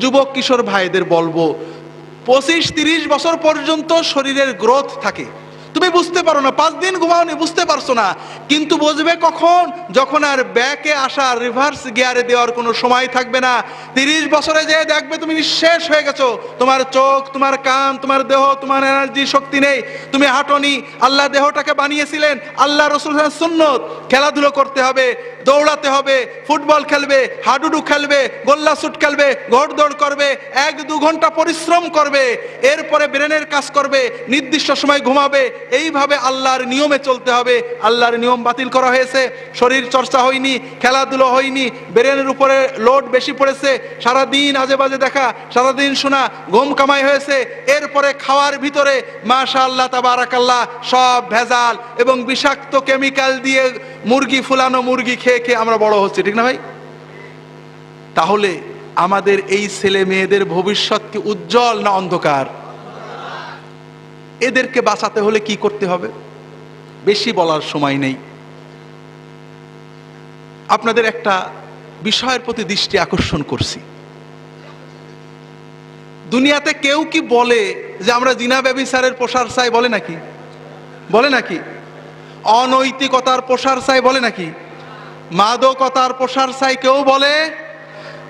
যুবক কিশোর ভাইদের বলব পঁচিশ তিরিশ বছর পর্যন্ত শরীরের গ্রোথ থাকে। তুমি বুঝতে পারো না, পাঁচ দিন ঘুমাওনি, বুঝতে পারছ না। কিন্তু বুঝবে কখন? যখন আর ব্যাকে আসা রিভার্স গিয়ারে দেওয়ার কোনো সময় থাকবে না। তিরিশ বছরে যে দেখবে তুমি শেষ হয়ে গেছো। তোমার চোখ, তোমার কান, তোমার দেহ, তোমার এনার্জি শক্তি নেই। তুমি হাঁটনি, আল্লাহ দেহটাকে বানিয়েছিলেন, আল্লাহ রসুল সুন্নত। খেলাধুলো করতে হবে, দৌড়াতে হবে, ফুটবল খেলবে, হাডুডু খেলবে, গোল্লা শুট খেলবে, ঘোড়দৌড় করবে, এক দু ঘণ্টা পরিশ্রম করবে, এরপরে ব্রেনের কাজ করবে, নির্দিষ্ট সময় ঘুমাবে এইভাবে আল্লাহর নিয়মে চলতে হবে। আল্লাহর নিয়ম বাতিল করা হয়েছে। শরীর চর্চা হয়নি, খেলাধুলো হয়নি, ব্রেনের উপরে লোড বেশি পড়েছে। সারাদিন আজে বাজে দেখা, সারাদিন শোনা, ঘুম কামাই হয়েছে। এরপরে খাওয়ার ভিতরে মাশা আল্লাহ তাবারাকাল্লাহ, সব ভেজাল এবং বিষাক্ত কেমিক্যাল দিয়ে মুরগি ফুলানো মুরগি খেয়ে খেয়ে আমরা বড় হচ্ছি, ঠিক না ভাই? তাহলে আমাদের এই ছেলে মেয়েদের ভবিষ্যৎ কি উজ্জ্বল না অন্ধকার? এদেরকে বাঁচাতে হলে কি করতে হবে? বেশি বলার সময় নেই। আপনাদের একটা বিষয়ের প্রতি দৃষ্টি আকর্ষণ করছি। দুনিয়াতে কেউ কি বলে যে আমরা জিনা ব্যবিচারের প্রসার চাই বলে নাকি? বলে নাকি? অনৈতিকতার প্রসার চাই বলে নাকি? মাদকতার প্রসার চাই কেউ বলে?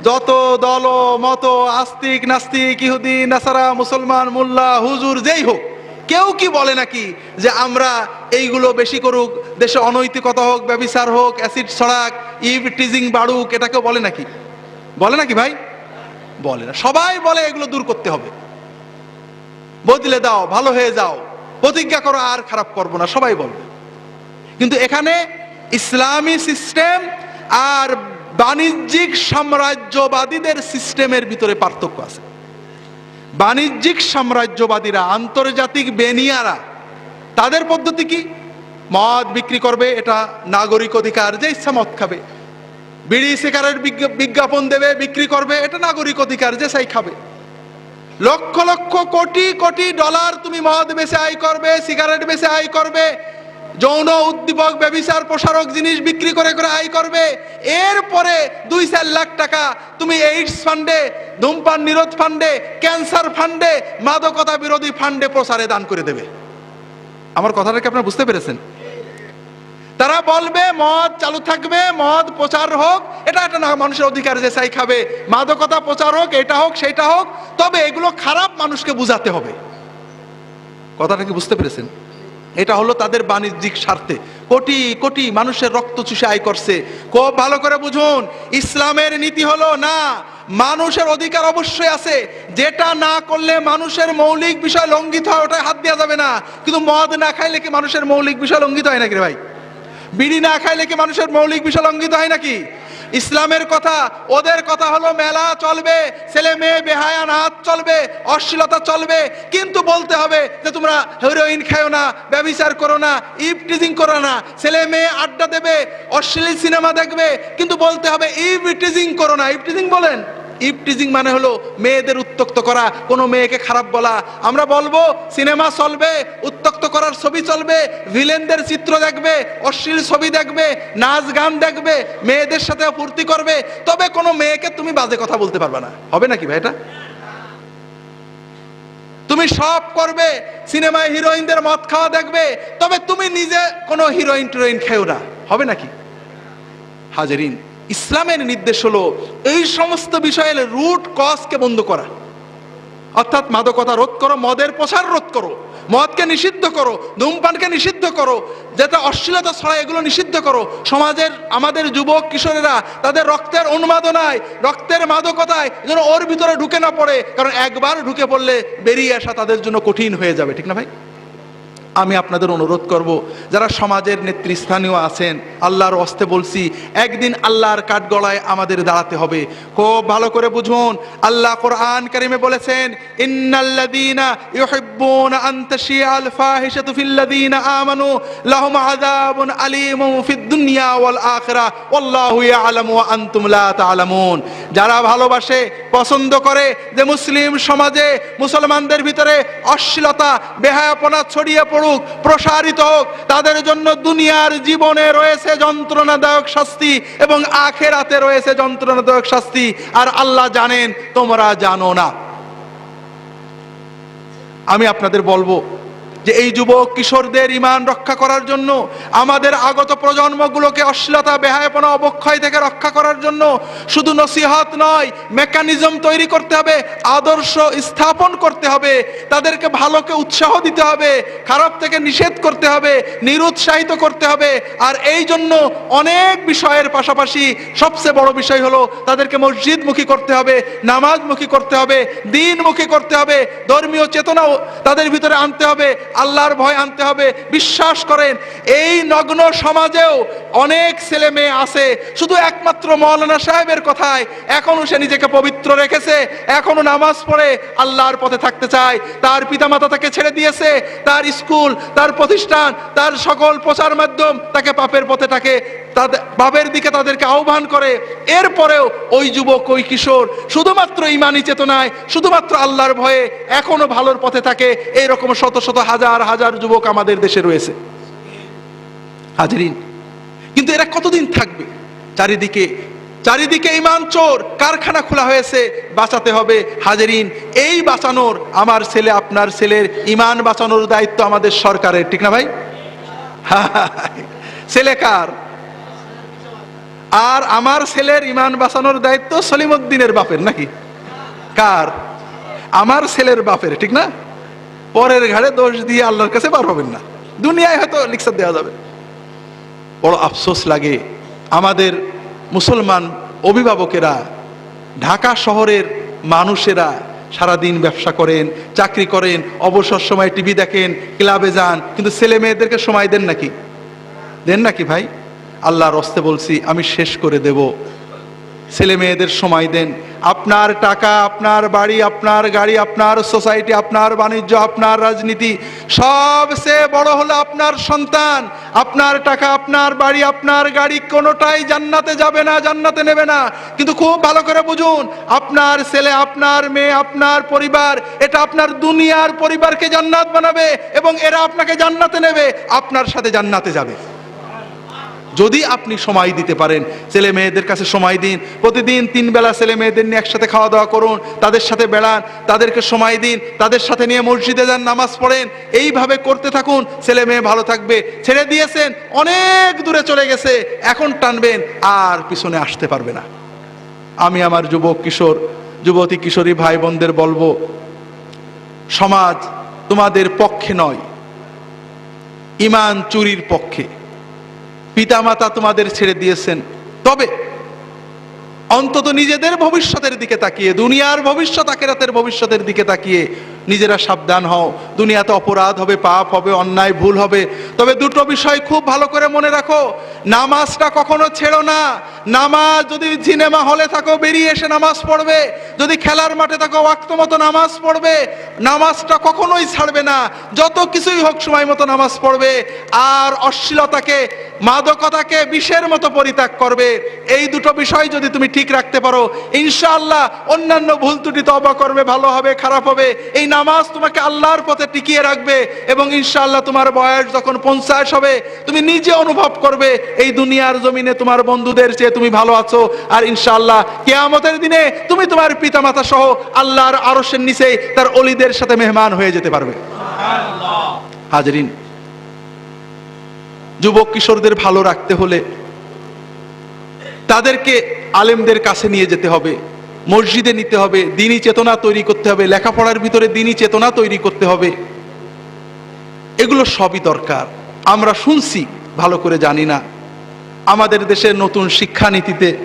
যত দল, মত, আস্তিক, নাস্তিক, ইহুদি, নাসারা, মুসলমান, মোল্লা, হুজুর, যেই হোক কেউ কি বলে নাকি যে আমরা এইগুলো বেশি করুক, দেশে অনৈতিকতা হোক, ব্যবিচার হোক, অ্যাসিড ছড়াক ইভ টিজিং বাড়ুক এটা কেউ বলে নাকি? বলে নাকি ভাই? বলে না। সবাই বলে এগুলো দূর করতে হবে। বদলে দাও, ভালো হয়ে যাও। প্রতিজ্ঞা করো, আর খারাপ করব না, সবাই বলবে। কিন্তু এখানে ইসলামী সিস্টেম আর বাণিজ্যিক সাম্রাজ্যবাদীদের সিস্টেমের ভিতরে পার্থক্য আছে। বাণিজ্যিক সাম্রাজ্যবাদীরা, আন্তর্জাতিক বেনিয়ারা, তাদের পদ্ধতি কি? মদ বিক্রি করবে, এটা নাগরিক অধিকার, যে ইচ্ছা মদ খাবে। বিড়ি, সিগারেট বিজ্ঞা- বিজ্ঞাপন দেবে, বিক্রি করবে, এটা নাগরিক অধিকার, যে সাই খাবে। লক্ষ লক্ষ কোটি কোটি ডলার তুমি মদ বেচে আয় করবে, সিগারেট বেচে আয় করবে যৌন উদ্দীপক, ব্যবিচার, প্রসারক জিনিস বিক্রি করে করে আয় করবে। এরপরে দুই চার লাখ টাকা তুমি এইডস ফান্ডে ধূমপান নিরোধ ফান্ডে ক্যান্সার ফান্ডে মাদকতা বিরোধী ফান্ডে প্রসারে দান করে দেবে। আমার কথাটা কি আপনারা বুঝতে পেরেছেন? তারা বলবে, মদ চালু থাকবে, মদ প্রচার হোক, এটা একটা না, মানুষের অধিকার যে চাই খাবে। মাদকতা প্রচার হোক, এটা হোক, সেটা হোক, তবে এগুলো খারাপ মানুষকে বুঝাতে হবে। কথাটা কি বুঝতে পেরেছেন? এটা হলো তাদের বাণিজ্যিক স্বার্থে। কোটি কোটি মানুষের রক্ত চুষে আয় করছে। খুব ভালো করে বুঝুন, ইসলামের নীতি হলো না, মানুষের অধিকার অবশ্যই আছে। যেটা না করলে মানুষের মৌলিক বিষয় লঙ্ঘিত হয়, ওটায় হাত দেওয়া যাবে না। কিন্তু মদ না খাইলে কি মানুষের মৌলিক বিষয় লঙ্ঘিত হয় নাকি ভাই? বিড়ি না খাইলে কি মানুষের মৌলিক বিষয় লঙ্ঘিত হয় নাকি? ইসলামের কথা, ওদের কথা হলো মেলা চলবে, ছেলে মেয়ে বেহায়া নাচ চলবে, অশ্লীলতা চলবে, কিন্তু বলতে হবে যে তোমরা হেরোইন খায়ো না, ব্যবিচার করো না ইভ টিজিং করো না, ছেলে মেয়ে আড্ডা দেবে, অশ্লীল সিনেমা দেখবে, কিন্তু বলতে হবে ইভ টিজিং করো না। ইভটিজিং বলেন? ইভটিজিং মানে হলো মেয়েদের উত্তক্ত করা, কোনো মেয়েকে খারাপ বলা। আমরা বলব, সিনেমা চলবে উত্তক্ত করার ছবি চলবে, ভিলেনদের চিত্র দেখবে, অশ্লীল ছবি দেখবে, নাচ গান দেখবে, মেয়েদের সাথে ফুর্তি করবে। তবে কোনো মেয়েকে তুমি বাজে কথা বলতে পারবে না। হবে নাকি ভাই এটা? তুমি সব করবে, সিনেমায় হিরোইনদের মদ খাওয়া দেখবে, তবে তুমি নিজে কোনো হিরোইন টিরোইন খেও না। হবে নাকি? হাজারিন, ইসলামের নির্দেশ হলো, এই সমস্ত বিষয়ের রুট কজকে বন্ধ করা। অর্থাৎ মাদকতা রোধ করো, মদের প্রসার রোধ করো, মদকে নিষিদ্ধ করো, ধূমপানকে নিষিদ্ধ করো, যেটা অশ্লীলতা ছড়া এগুলো নিষিদ্ধ করো। সমাজের, আমাদের যুবক, কিশোরেরা, তাদের রক্তের উন্মাদনায়, রক্তের মাদকতায় যেন ওর ভিতরে ঢুকে না পড়ে, কারণ একবার ঢুকে পড়লে বেরিয়ে আসা তাদের জন্য কঠিন হয়ে যাবে, ঠিক না ভাই? আমি আপনাদের অনুরোধ করব, যারা সমাজের নেতৃস্থানীয় আছেন আল্লাহর অস্তে বলছি, একদিন আল্লাহর কাঠগড়ায় আমাদের দাঁড়াতে হবে। খুব ভালো করে বুঝুন, আল্লাহ কোরআন কারিমে বলেছেন, ইন্নাল্লাযীনা ইউহিব্বুনা আন তাশিয়াল ফাহিশাতু ফিল্লাযীনা আমানু, লাহুম আযাবুন আলীমুন ফিদ দুনিয়া ওয়াল আখিরাহ ওয়াল্লাহু ইয়ালামু ওয়া আনতুম লা তা'লামুন। যারা ভালোবাসে, পছন্দ করে, যে মুসলিম সমাজে মুসলমানদের ভিতরে অশ্লীলতা, বেহায়াপনা ছড়িয়ে পড়ুক, প্রসারিত হোক, তাদের জন্য দুনিয়ার জীবনে রয়েছে যন্ত্রণাদায়ক শাস্তি এবং আখেরাতে রয়েছে যন্ত্রণাদায়ক শাস্তি। আর আল্লাহ জানেন, তোমরা জানো না। আমি আপনাদের বলব যে এই যুবক কিশোরদের ইমান রক্ষা করার জন্য, আমাদের আগত প্রজন্মগুলোকে অশ্লীলতা, বেহায়পনা, অবক্ষয় থেকে রক্ষা করার জন্য শুধু নসিহত নয়, মেকানিজম তৈরি করতে হবে, আদর্শ স্থাপন করতে হবে, তাদেরকে ভালোকে উৎসাহ দিতে হবে, খারাপ থেকে নিষেধ করতে হবে, নিরুৎসাহিত করতে হবে। আর এই জন্য অনেক বিষয়ের পাশাপাশি সবচেয়ে বড় বিষয় হলো তাদেরকে মসজিদমুখী করতে হবে, নামাজমুখী করতে হবে, দিনমুখী করতে হবে, ধর্মীয় চেতনাও তাদের ভিতরে আনতে হবে। আল্লাহর ভয় আনতে হবে, বিশ্বাস করেন, এই নগ্ন সমাজেও অনেক ছেলে মেয়ে আছে, শুধু একমাত্র মৌলানা সাহেবের কথায়, এখনও সে নিজেকে পবিত্র রেখেছে এখনও নামাজ পড়ে, আল্লাহর পথে থাকতে চায়, তার পিতামাতা তাকে ছেড়ে দিয়েছে, তার স্কুল, তার প্রতিষ্ঠান, তার সকল প্রচার মাধ্যম তাকে পাপের পথে তাকে তাদের পাপের দিকে তাদেরকে আহ্বান করে। এরপরেও ওই যুবক, ওই কিশোর শুধুমাত্র ইমানি চেতনায়, শুধুমাত্র আল্লাহর ভয়ে এখনও ভালোর পথে থাকে। এইরকম শত শত হাজার হাজার যুবক আমাদের দেশে রয়েছে। হাজরিন, কিন্তু এরা কতদিন থাকবে? চারিদিকে চারিদিকে ইমান চোর, কারখানা খোলা হয়েছে, বাঁচাতে হবে। হাজেরিন, এই বাঁচানোর আমার ছেলে, আপনার ছেলের ইমান বাঁচানোর দায়িত্ব আমাদের সরকারের, ঠিক না ভাই? ছেলে কার? আর আমার ছেলের ইমান বাঁচানোর দায়িত্ব সলিমুদ্দিনের বাপের, নাকি? কার? আমার ছেলের বাপের, ঠিক না? পরের ঘাড়ে দোষ দিয়ে আল্লাহর কাছে বার হবেন না। দুনিয়ায় হয়তো লিখসার দেওয়া যাবে। বড় আফসোস লাগে আমাদের মুসলমান অভিভাবকেরা, ঢাকা শহরের মানুষেরা সারাদিন ব্যবসা করেন, চাকরি করেন, অবসর সময় টিভি দেখেন, ক্লাবে যান, কিন্তু ছেলে মেয়েদেরকে সময় দেন নাকি? দেন নাকি ভাই? আল্লাহর রস্তে বলছি, আমি শেষ করে দেব। ছেলে মেয়েদের সময় দেন। আপনার টাকা, আপনার বাড়ি, আপনার গাড়ি, আপনার সোসাইটি, আপনার বাণিজ্য, আপনার রাজনীতি সবচেয়ে বড় হলো আপনার সন্তান। আপনার টাকা, আপনার বাড়ি, আপনার গাড়ি কোনোটাই জান্নাতে যাবে না, জান্নাতে নেবে না। কিন্তু খুব ভালো করে বুঝুন, আপনার ছেলে, আপনার মেয়ে, আপনার পরিবার, এটা আপনার দুনিয়ার পরিবারকে জান্নাত বানাবে এবং এরা আপনাকে জান্নাতে নেবে, আপনার সাথে জান্নাতে যাবে। যদি আপনি সময় দিতে পারেন, ছেলে মেয়েদের কাছে সময় দিন, প্রতিদিন তিন বেলা ছেলে মেয়েদের নিয়ে একসাথে খাওয়া দাওয়া করুন, তাদের সাথে বেড়ান, তাদেরকে সময় দিন, তাদের সাথে নিয়ে মসজিদে যান, নামাজ পড়েন, এইভাবে করতে থাকুন, ছেলে মেয়ে ভালো থাকবে, ছেড়ে দিয়েছেন, অনেক দূরে চলে গেছে, এখন টানবেন, আর পিছনে আসতে পারবে না। আমি আমার যুবক কিশোর, যুবতী কিশোরী ভাই বোনদের বলব, সমাজ তোমাদের পক্ষে নয়, ইমান চুরির পক্ষে। পিতামাতা তোমাদের ছেড়ে দিয়েছেন। তবে অন্তত নিজেদের ভবিষ্যতের দিকে তাকিয়ে, দুনিয়ার ভবিষ্যৎ আকেরাতের ভবিষ্যতের দিকে তাকিয়ে নিজেরা সাবধান হও। দুনিয়াতে অপরাধ হবে, পাপ হবে, অন্যায়, ভুল হবে। তবে দুটো বিষয় খুব ভালো করে মনে রাখো। নামাজটা কখনো ছেড়ো না। নামাজ যদি সিনেমা হলে থাকো, বেরিয়ে এসে নামাজ পড়বে। যদি খেলার মাঠে থাকো, ওয়াক্ত মতো নামাজ পড়বে। নামাজটা কখনোই ছাড়বে না। যত কিছুই হোক সময় মতো নামাজ পড়বে। আর অশ্লীলতাকে, মাদকতাকে বিষের মতো পরিত্যাগ করবে। এই দুটো বিষয় যদি তুমি ঠিক রাখতে পারো, ইনশাআল্লাহ অন্যান্য ভুল ত্রুটি তবা করবে, ভালো হবে, খারাপ হবে। এই নামাজ তোমাকে আল্লাহর পথে টিকিয়ে রাখবে এবং ইনশাআল্লাহ তোমার বয়স যখন পঞ্চাশ হবে, তুমি নিজে অনুভব করবে, এই দুনিয়ার জমিনে তোমার বন্ধুদের চেয়ে তুমি ভালো আছো। আর ইনশাআল্লাহ কেয়ামতের দিনে তুমি তোমার পিতামাতা সহ আল্লাহর আরসের নিচে তার অলিদের সাথে মেহমান হয়ে যেতে পারবে। হাজরিন, যুবক কিশোরদের ভালো রাখতে হলে তাদেরকে আলেমদের কাছে নিয়ে যেতে হবে। মসজিদে নিতে হবে, দিনই চেতনা তৈরি করতে হবে, লেখাপড়ার ভিতরে দিনই চেতনা তৈরি করতে হবে। এগুলো সবই দরকার। আমরা শুনছি, ভালো করে জানি না। আমাদের দেশের নতুন শিক্ষানীতিতে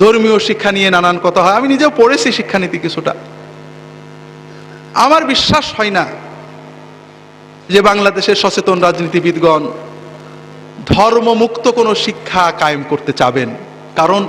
ধর্মীয় শিক্ষা নিয়ে নানান কথা হয়। আমি নিজেও পড়েছি শিক্ষানীতি কিছুটা। আমার বিশ্বাস হয় না যে বাংলাদেশের সচেতন রাজনীতিবিদগণ ধর্মমুক্ত কোনো শিক্ষা কায়েম করতে চাবেন। কারণ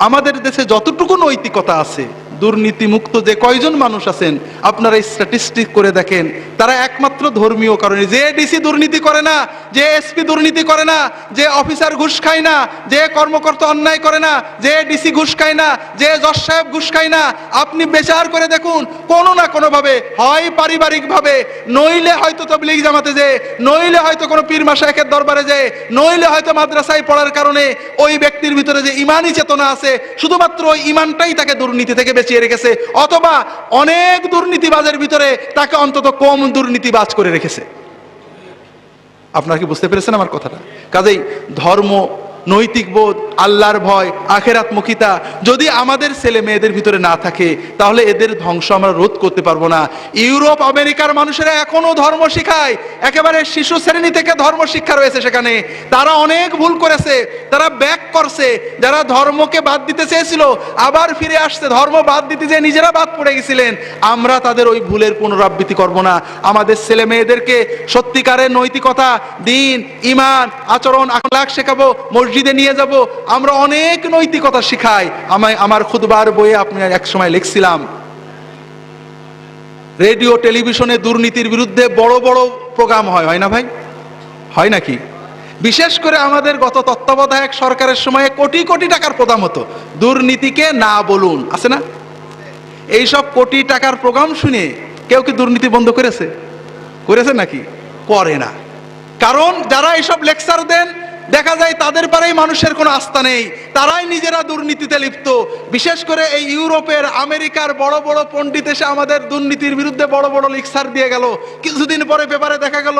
আমাদের দেশে যতটুকু নৈতিকতা আছে দুর্নীতিমুক্ত যে কয়জন মানুষ আছেন, আপনারা স্ট্যাটিস্টিক করে দেখেন, তারা একমাত্র ধর্মীয় কারণে। যে ডিসি দুর্নীতি করে না, যে এসপি দুর্নীতি করে না, যে অফিসার ঘুষ খায় না, যে কর্মকর্তা অন্যায় করে না, যে ডিসি ঘুষ খায় না, যে জজ সাহেব ঘুষ খায় না, আপনি বেচার করে দেখুন, কোনো না কোনোভাবে হয় পারিবারিকভাবে। নইলে হয়তো তবলিগ জামাতে যে নইলে হয়তো কোনো পীর মাসায়েকের দরবারে যে নইলে হয়তো মাদ্রাসায় পড়ার কারণে ওই ব্যক্তির ভিতরে যে ইমানই চেতনা আছে, শুধুমাত্র ওই ইমানটাই তাকে দুর্নীতি থেকে বেঁচিয়ে রেখেছে, অথবা অনেক দুর্নীতিবাজের ভিতরে তাকে অন্তত কম দুর্নীতিবাজ করে রেখেছে। আপনারা কি বুঝতে পেরেছেন আমার কথাটা? কাজেই ধর্ম নৈতিক বোধ, আল্লাহর ভয় আখেরাতমুখিতা যদি আমাদের ছেলে মেয়েদের ভিতরে না থাকে, তাহলে এদের ধ্বংস আমরা রোধ করতে পারব না। ইউরোপ, আমেরিকার মানুষেরা এখনও ধর্ম শিখায়। একেবারে শিশু শ্রেণি থেকে ধর্ম শিক্ষা রয়েছে সেখানে। তারা অনেক ভুল করেছে, তারা ব্যাক করছে। যারা ধর্মকে বাদ দিতে চেয়েছিল, আবার ফিরে আসছে। ধর্ম বাদ দিতে যে নিজেরা বাদ পড়ে গেছিলেন। আমরা তাদের ওই ভুলের পুনরাবৃত্তি করব না। আমাদের ছেলে মেয়েদেরকে সত্যিকারের নৈতিকতা, দিন, ইমান, আচরণ, আখলাখ শেখাবো মসজিদে নিয়ে যাব, আমরা অনেক নৈতিকতা শিখাই। আমায়, আমার খুদবার বইয়ে আপনি এক সময় লিখছিলাম, রেডিও, টেলিভিশনে দুর্নীতির বিরুদ্ধে বড় বড় প্রোগ্রাম হয় হয় না ভাই? হয় নাকি? বিশেষ করে আমাদের গত তত্ত্বাবধায়ক সরকারের সময়ে কোটি কোটি টাকার প্রদাম হতো। দুর্নীতিকে না বলুন, আছে না? এইসব কোটি টাকার প্রোগ্রাম শুনে কেউ কি দুর্নীতি বন্ধ করেছে? করেছে নাকি? করে না। কারণ যারা এইসব লেকচার দেন দেখা যায় তাদের পারেই মানুষের কোনো আস্থা নেই। তারাই নিজেরা দুর্নীতিতে লিপ্ত। বিশেষ করে এই ইউরোপের, আমেরিকার বড় বড় পণ্ডিত এসে আমাদের দুর্নীতির বিরুদ্ধে বড় বড় লেকচার দিয়ে গেল। কিছুদিন পরে পেপারে দেখা গেল,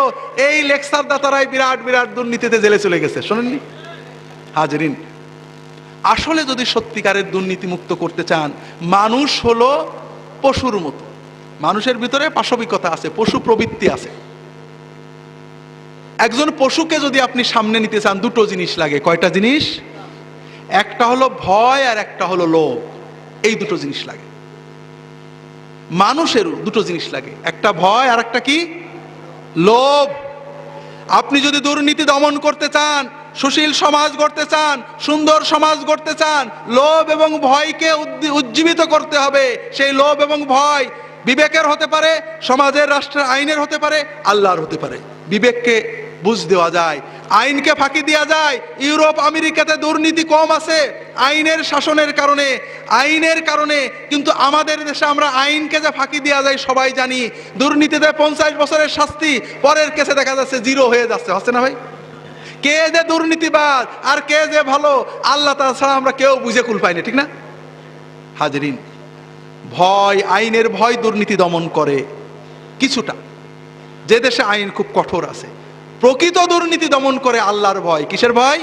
এই লেকচার দাতারাই বিরাট বিরাট দুর্নীতিতে জেলে চলে গেছে। শোনেননি? হাজরিন, আসলে যদি সত্যিকারের দুর্নীতি মুক্ত করতে চান, মানুষ হলো পশুর মতো। মানুষের ভিতরে পাশবিকতা আছে, পশু প্রবৃত্তি আছে। একজন পশুকে যদি আপনি সামনে নিতে চান, দুটো জিনিস লাগে। কয়টা জিনিস? একটা হলো ভয় আর একটা হলো লোভ। এই দুটো জিনিস লাগে। মানুষেরও দুটো জিনিস লাগে। একটা ভয় আর একটা কি? লোভ। আপনি যদি দুর্নীতি দমন করতে চান, সুশীল সমাজ গড়তে চান, সুন্দর সমাজ গড়তে চান, লোভ এবং ভয়কে উজ্জীবিত করতে হবে। সেই লোভ এবং ভয় বিবেকের হতে পারে, সমাজের রাষ্ট্রের আইনের হতে পারে, আল্লাহর হতে পারে। বিবেককে বুঝ দেওয়া যায়। আইনকে ফাঁকি দেওয়া যায়। ইউরোপ, আমেরিকাতে দুর্নীতি কম আছে। আইনের শাসনের কারণে, আইনের কারণে কিন্তু আমাদের দেশে আমরা আইনকে যে ফাঁকি দেওয়া যায় সবাই জানি। দুর্নীতিতে পঞ্চাশ বছরের শাস্তি, পরের কেসে দেখা যাচ্ছে জিরো হয়ে যাচ্ছে। হচ্ছে না ভাই? কে যে দুর্নীতিবাদ আর কে যে ভালো, আল্লাহ তাছাড়া আমরা কেউ বুঝে কুল পাইনি, ঠিক না? হাজরিন, ভয়, আইনের ভয় দুর্নীতি দমন করে কিছুটা। যে দেশে আইন খুব কঠোর আছে প্রকৃত দুর্নীতি দমন করে আল্লাহর ভয়। কিসের ভয়?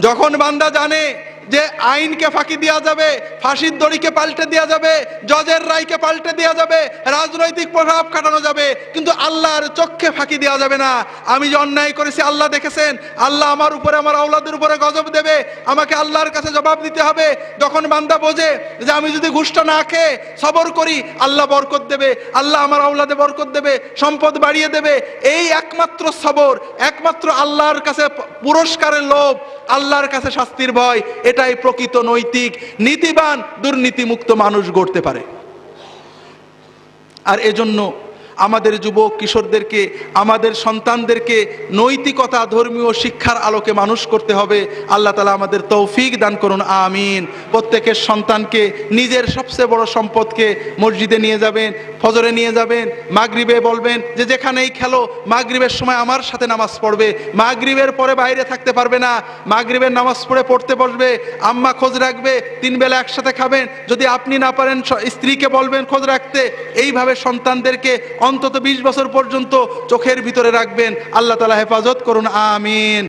যখন বান্দা জানে যে আইনকে ফাঁকি দেওয়া যাবে, ফাঁসির দড়িকে পাল্টে দেওয়া যাবে, জজের রায়কে পাল্টে দেওয়া যাবে, রাজনৈতিক প্রভাব কাটানো যাবে, কিন্তু আল্লাহর চোখে ফাঁকি দেওয়া যাবে না। আমি যে অন্যায় করেছি, আল্লাহ দেখেছেন। আল্লাহ আমার উপরে, আমার আওলাদের উপরে গজব দেবে। আমাকে আল্লাহর কাছে জবাব দিতে হবে। যখন বান্দা বোঝে যে আমি যদি ঘুষটা না খেয়ে সবর করি, আল্লাহ বরকত দেবে। আল্লাহ আমার আওলাদে বরকত দেবে, সম্পদ বাড়িয়ে দেবে। এই একমাত্র সবর, একমাত্র আল্লাহর কাছে পুরস্কারের লোভ, আল্লাহর কাছে শাস্তির ভয় এটাই প্রকৃত নৈতিক নীতিবান দুর্নীতিমুক্ত মানুষ গড়তে পারে। আর এজন্য আমাদের যুবক কিশোরদেরকে, আমাদের সন্তানদেরকে নৈতিকতা, ধর্মীয় শিক্ষার আলোকে মানুষ করতে হবে। আল্লাহ তালা আমাদের তৌফিক দান করুন, আমিন। প্রত্যেকের সন্তানকে নিজের সবচেয়ে বড় সম্পদকে মসজিদে নিয়ে যাবেন, ফজরে নিয়ে যাবেন, মাগরিবে বলবেন, যে যেখানেই খেলো, মাগরিবের সময় আমার সাথে নামাজ পড়বে। মাগরিবের পরে বাইরে থাকতে পারবে না, মাগরিবের নামাজ পড়ে পড়তে বসবে, আম্মা খোঁজ রাখবে, তিন বেলা একসাথে খাবেন, যদি আপনি না পারেন স্ত্রীকে বলবেন খোঁজ রাখতে, এইভাবে সন্তানদেরকে অন্তত বিশ বছর পর্যন্ত চোখের ভিতরে রাখবেন। আল্লাহ তালা হেফাজত করুন আমিন।